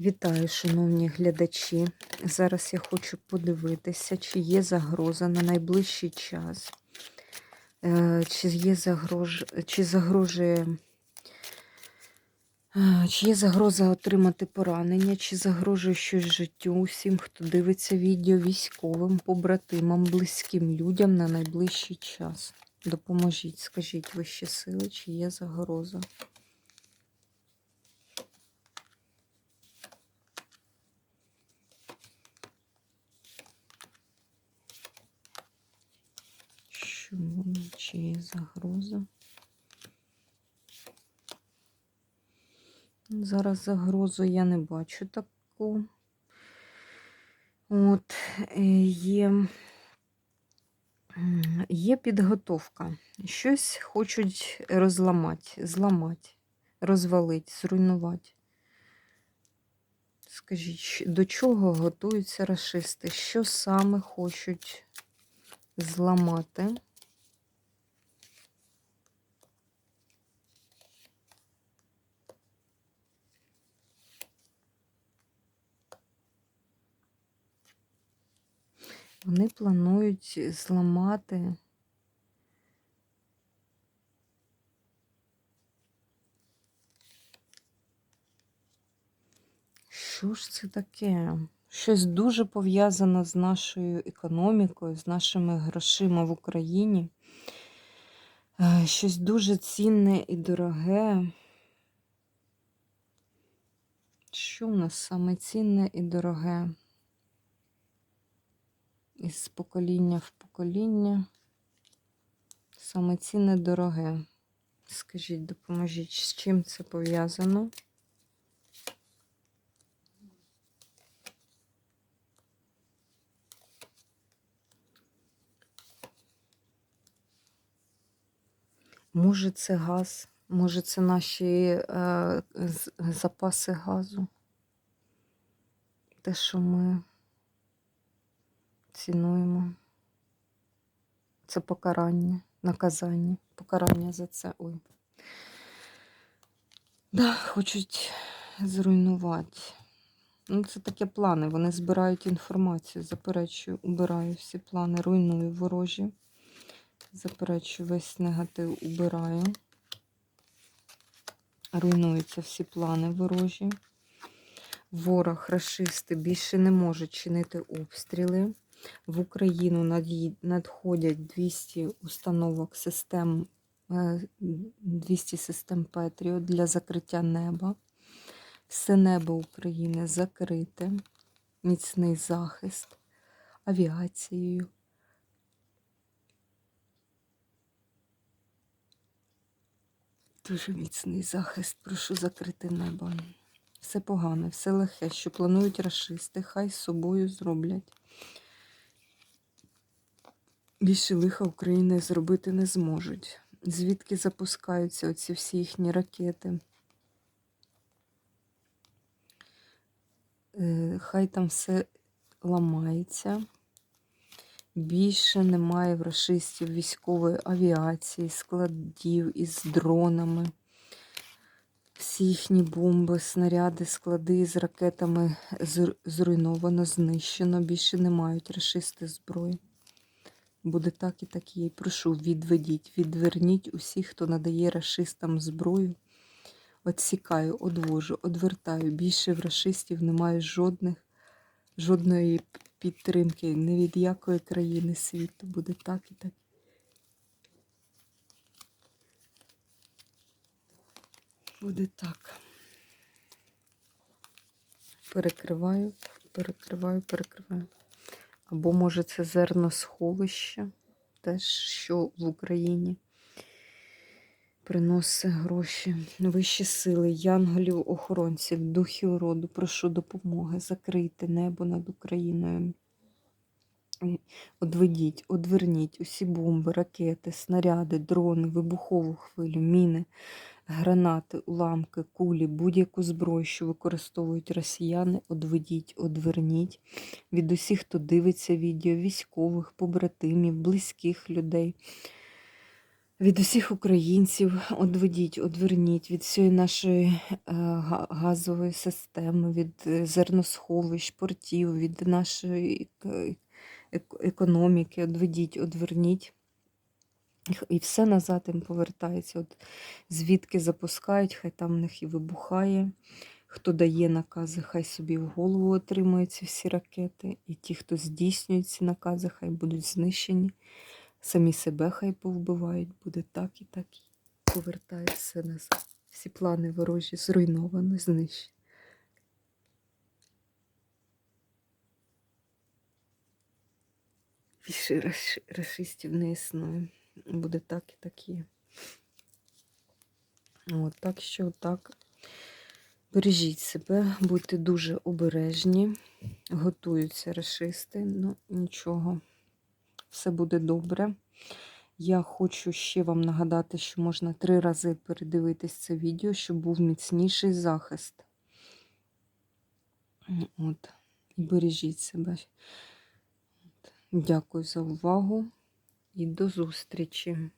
Вітаю, шановні глядачі. Зараз я хочу подивитися, чи є загроза на найближчий час, Е, чи є загрож... чи загрожує. е, Чи є загроза отримати поранення, чи загрожує щось життю усім, хто дивиться відео військовим, побратимам, близьким людям на найближчий час. Допоможіть, скажіть вищі сили, чи є загроза. Воно, чи є загроза? Зараз загрозу я не бачу таку. От, е, є, є підготовка. Щось хочуть розламати, зламати, розвалити, зруйнувати. Скажіть, до чого готуються расисти? Що саме хочуть зламати? Вони планують зламати. Що ж це таке? Щось дуже пов'язане з нашою економікою, з нашими грошима в Україні. Е, Щось дуже цінне і дороге. Що у нас саме цінне і дороге? Із покоління в покоління. Саме цінне дороге. Скажіть, допоможіть, з чим це пов'язано? Може, це газ, може, це наші е, запаси газу. Те, що ми цінуємо. Це покарання, наказання, покарання за це. Ой. Да, хочуть зруйнувати. Ну, це такі плани. Вони збирають інформацію. Заперечую, убираю всі плани, руйную ворожі. Заперечую весь негатив, убираю. Руйнуються всі плани ворожі. Ворог, рашисти більше не можуть чинити обстріли. В Україну надходять 200 установок систем, е, 200 систем Петріот для закриття неба. Все небо України закрите, міцний захист авіацією. Дуже міцний захист, прошу закрити небо. Все погане, все лихе, що планують расисти, хай з собою зроблять. Більше лиха України зробити не зможуть. Звідки запускаються оці всі їхні ракети? Е, Хай там все ламається. Більше немає в рашистів військової авіації, складів із дронами. Всі їхні бомби, снаряди, склади з ракетами зруйновано, знищено. Більше не мають рашисти зброї. Буде так і так є. Прошу, відведіть, відверніть усіх, хто надає рашистам зброю. Отсікаю, одвожу, одвертаю. Більше в рашистів немає жодних, жодної підтримки ні від якої країни світу. Буде так і так. Буде так. Перекриваю, перекриваю, перекриваю. Або, може, це зерносховище, теж що в Україні приносить гроші. Вищі сили, янголів, охоронців, духів роду, прошу допомоги, закрийте небо над Україною. Одведіть, одверніть усі бомби, ракети, снаряди, дрони, вибухову хвилю, міни, гранати, уламки, кулі, будь-яку зброю, що використовують росіяни, одведіть, одверніть від усіх, хто дивиться відео, військових, побратимів, близьких людей. від усіх українців одведіть, одверніть від всієї нашої е, газової системи, від е, зерносховищ, портів, від нашої ек- економіки, одведіть, одверніть. І все назад їм повертається. От звідки запускають, хай там в них і вибухає. Хто дає накази, хай собі в голову отримують ці всі ракети. І ті, хто здійснюють ці накази, хай будуть знищені. Самі себе хай повбивають, буде так і так. І повертає все назад. Всі плани ворожі зруйновано, знищені. Більше рашистів не існує. Буде так і так є. От, так що так. Бережіть себе, будьте дуже обережні. Готуються рашисти, ну нічого, все буде добре. Я хочу ще вам нагадати, що можна три рази передивитись це відео, щоб був міцніший захист. От. І бережіть себе. От. Дякую за увагу і до зустрічі.